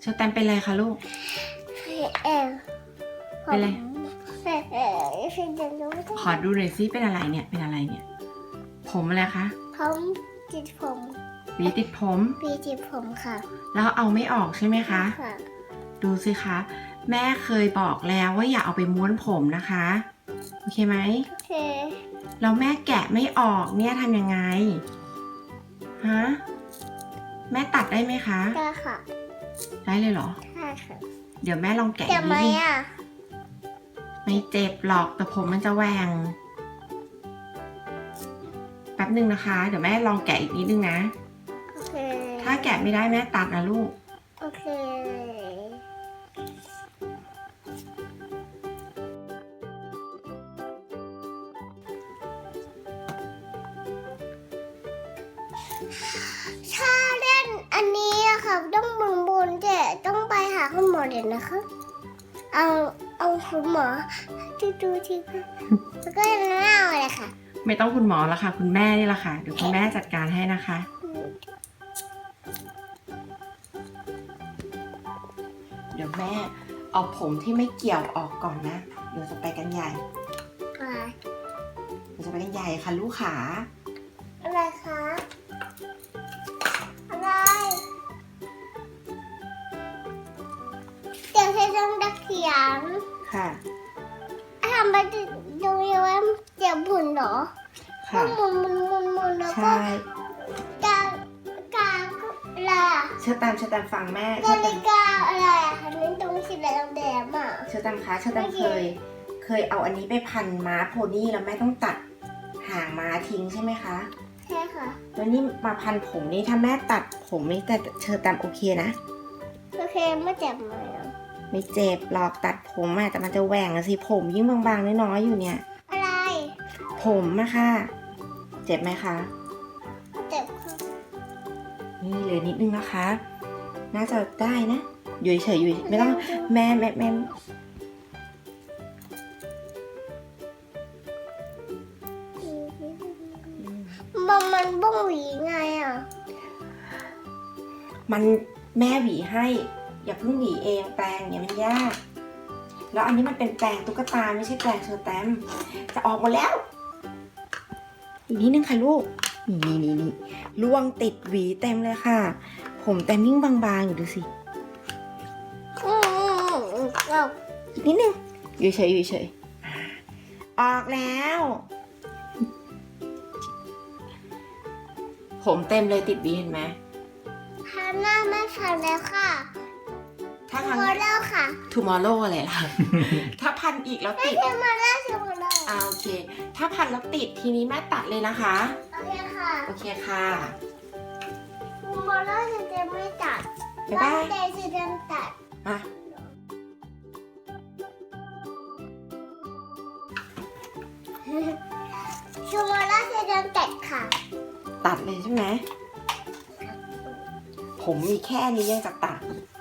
เชอแตมเป็นไรคะลูก เออเป็นไร เออเออฉันจะรู้ได้ขอดูหน่อยซิเป็นอะไรเนี่ย เป็นอะไรเนี่ย ผมอะไรคะผมจิตผมหวีติดผม ปีจิตผมค่ะแล้วเอาไม่ออกใช่ไหมคะ ค่ะดูสิคะ แม่เคยบอกแล้วว่าอย่าเอาไปม้วนผมนะคะ โอเคไหม โอเคแล้วแม่แกะไม่ออกเนี่ยทำยังไง ฮะ แม่ตัดได้ไหมคะ ได้ค่ะ ได้เลยเหรอได้ค่ะเดี๋ยวแม่ลองแกะเจ็บไหมนิดนึงอะไม่เจ็บหรอกแต่ผมมันจะแหวงแป๊บนึงนะคะ เดี๋ยวแม่ลองแกะอีกนิดนึงนะ โอเคถ้าแกะไม่ได้แม่ตัดนะลูก โอเค เดี๋ยวนะคะ เอาเอาคุณหมอที่ดูที่ค่ะแล้วก็ยังไม่เอาเลยค่ะ ไม่ต้องคุณหมอแล้วค่ะ คุณแม่นี่แหละค่ะเดี๋ยวคุณแม่จัดการให้นะคะ เดี๋ยวแม่เอาผมที่ไม่เกี่ยวออกก่อนนะ เดี๋ยวจะไปกันใหญ่อะไรเดี๋ยวจะไปกันใหญ่ค่ะลูกขาอะไรคะ ยนค่ะ ทำไปดูยังว่าเจ็บผุนเหรอค่ะหมุนหมุนหมุนหมุนแล้วก็ใช่กากาอะไรอะเชิญตามเชิญตามฟังแม่เชินาญตาฬิมกาอะไรอะอันนี้ตรงสีแดงแดงอะ เชิญตามคะเชิญตามเคย เคยเอาอันนี้ไปพันม้าโพนี่แล้วแม่ต้องตัดหางม้าทิ้งใช่ไหมคะใช่ค่ะ แล้วนี่มาพันผมนี่ถ้าแม่ตัดผมนี่แต่เชิญตามโอเคนะ โอเคไม่เจ็บไหมอะ ไม่เจ็บหรอกตัดผมอะแต่มันจะแหว่งอะสิผมยิ่งบางๆน้อยๆอยู่เนี่ย อะไรผมอะค่ะ เจ็บไหมคะ เจ็บค่ะนี่เหลือนิดนึงนะคะ น่าจะได้นะอยู่เฉยๆอยู่ไม่ต้องแม่แม่แม่มันมันบ้องหวีไงอะ มันแม่หวีให้ อย่าเพิ่งหวีเองแปรงเนี่ยมันยาก แล้วอันนี้มันเป็นแปรงตุ๊กตาไม่ใช่แปรงเชอร์แตมจะออกหมดแล้ว อีกนิดนึงค่ะลูก นี่นี่นี่ล่วงติดหวีเต็มเลยค่ะ ผมแตมยิ่งบางๆอยู่ดูสิอืมเอาอีกนิดนึงอยู่เฉยอยู่เฉยออกแล้ว ผมเต็มเลยติดหวีเห็นไหมทาหน้าไม่ทันแล้วค่ะ พพันอแล้วค่ะ tomorrow อะไรล่ะ ถ้าพันอีกแล้วติดเทมาแล้วเทมาแล้วอ่าโอเค ถ้าพันแล้วติดทีนี้แม่ตัดเลยนะคะ โอเคค่ะโอเคค่ะมาแล้วฉันจะไม่ตัดบ๊ายบายแล้วแต่ฉันจะตัด มาชูมาแล้วฉันจะตัดค่ะ ตัดเลยใช่ไหม ผมมีแค่นี้ยังจะตัดโ